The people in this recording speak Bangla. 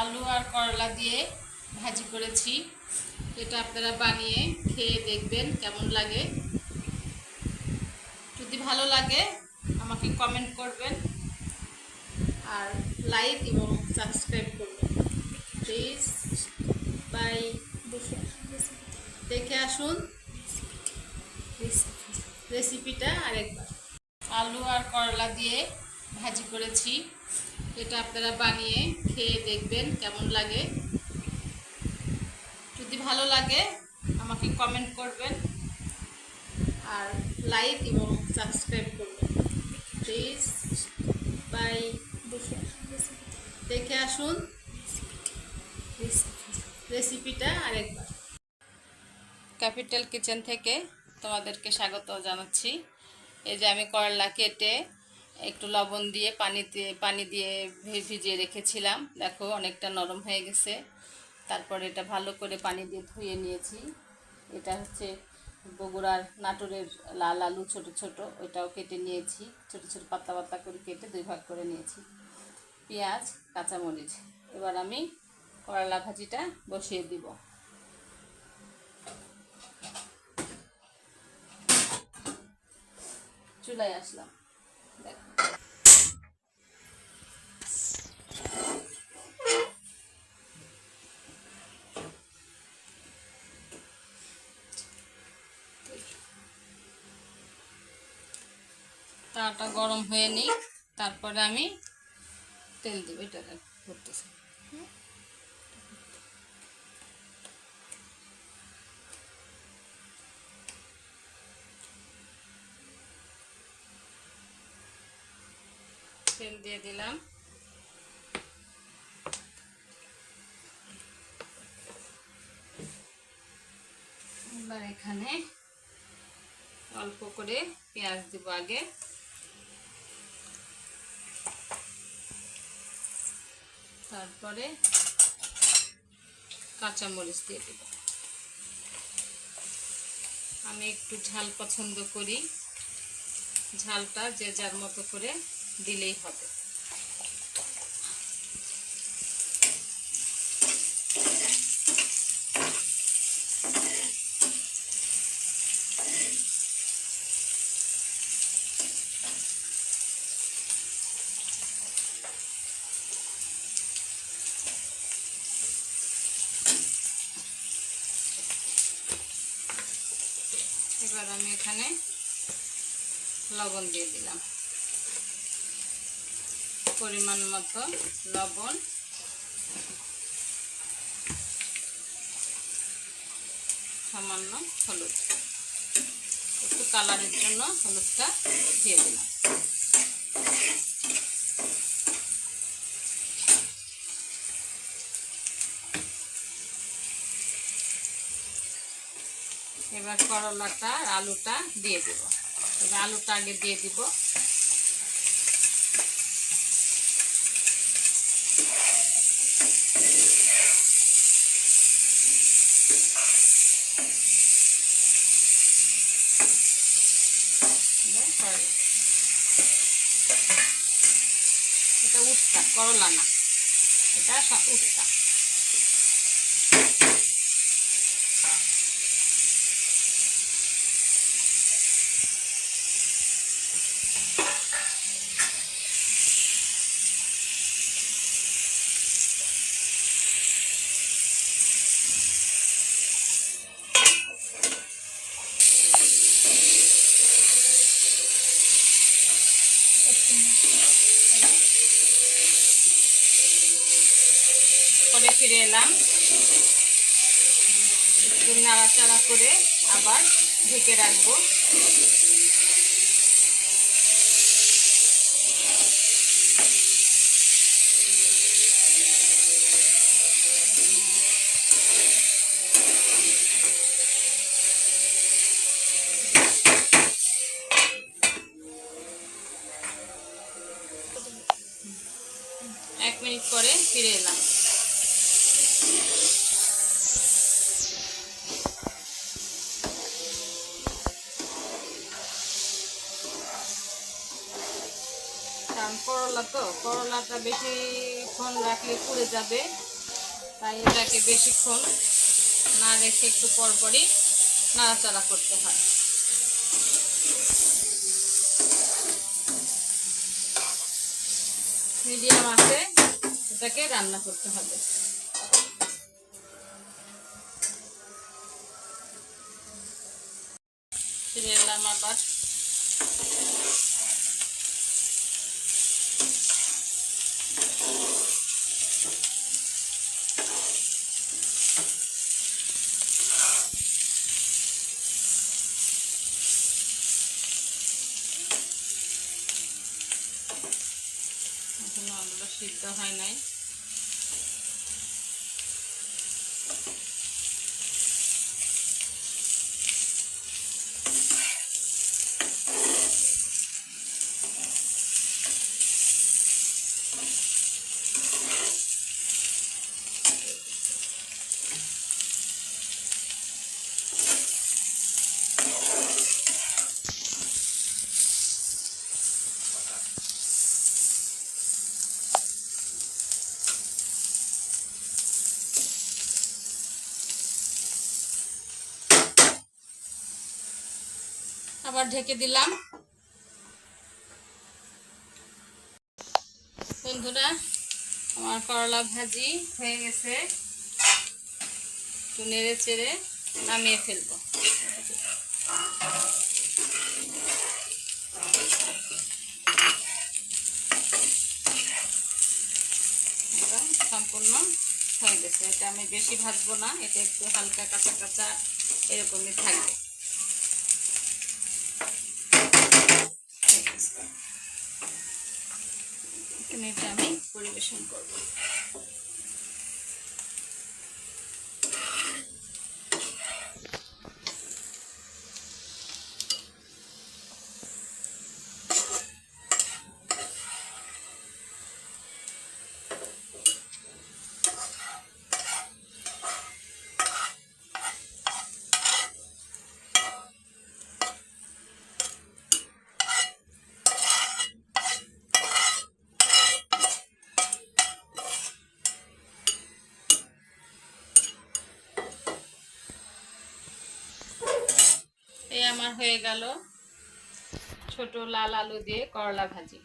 আলু আর করলা দিয়ে ভাজি করেছি। এটা আপনারা বানিয়ে খেয়ে দেখবেন কেমন লাগে। যদি ভালো লাগে, আমাকে কমেন্ট করবেন। আর লাইক এবং সাবস্ক্রাইব করবেন। প্লিজ বাই দেখে আসুন রেসিপিটা আরেকবার। আলু আর করলা দিয়ে ভাজি করেছি। এটা আপনারা বানিয়ে খেয়ে দেখবেন কেমন লাগে। যদি ভালো লাগে, আমাকে কমেন্ট করবেন আর লাইক এবং সাবস্ক্রাইব করবেন। প্লিজ বাই দেখে আসুন রেসিপিটা আরেকবার। ক্যাপিটাল কিচেন থেকে তোমাদেরকে স্বাগত জানাচ্ছি। এই যে আমি করলা কেটে একটু লবণ দিয়ে পানিতে পানি দিয়ে ভিজিয়ে রেখেছিলাম। দেখো অনেকটা নরম হয়ে গেছে। তারপর এটা ভালো করে পানি দিয়ে ধুয়ে নিয়েছি। এটা হচ্ছে বগুড়ার নাটোরের লাল আলু ছোট ছোট। ওইটাও কেটে নিয়েছি। ছোট ছোট পাতলা পাতলা করে কেটে দুই ভাগ করে নিয়েছি। পেঁয়াজ, কাঁচামরিচ। এবার আমি করলা ভাজিটা বসিয়ে দিব। চুলায় আসলাম। দেখো। তাটা গরম হয়ে নিই, তারপরে আমি তেল দেবো, এটা করতেছি। তেল দিয়ে দিলাম। এবার এখানে অল্প করে পেঁয়াজ দিব আগে। তারপরে কাঁচামরিচ দিয়ে দেব। আমি একটু ঝাল পছন্দ করি। ঝালটা যে যার মতো করে দিলেই হবে। এবার আমি এখানে লবণ দিয়ে দিলাম। পরিমাণ মতো লবণ। সামান্য হলুদ। একটু কালারের জন্য হলুদটা দিয়ে দিলাম। এবার করলাটা আর আলুটা দিয়ে দিব। এবার আলুটা আগে দিয়ে দিব। এটা উস্তা, করলা না। এটা উস্তা। করে ফিরে এলাম। একটু নাড়াচাড়া করে আবার ঢেকে রাখব। পরে ফিরে এলাম। কারণ করলা তো, করলাটা বেশিক্ষণ রাখলে পুড়ে যাবে, তাই এটাকে বেশিক্ষণ না রেখে একটু পরপরই নাড়াচাড়া করতে হয়। মিডিয়াম আছে। এটাকে রান্না করতে হবে। আবার এখনও আলুটা সিদ্ধ হয় নাই। আবার ঢেকে দিলাম। বন্ধুরা, আমার করলা ভাজি হয়ে গেছে। একটু নেড়ে চেড়ে নামিয়ে ফেলব। সম্পূর্ণ হয়ে গেছে। এটা আমি বেশি ভাজবো না, এটা একটু হালকা কাঁচা কাঁচা এরকমই থাকবে। পরিবেশন করব আমার হয়ে গেল ছোট লাল আলু দিয়ে করলা ভাজি।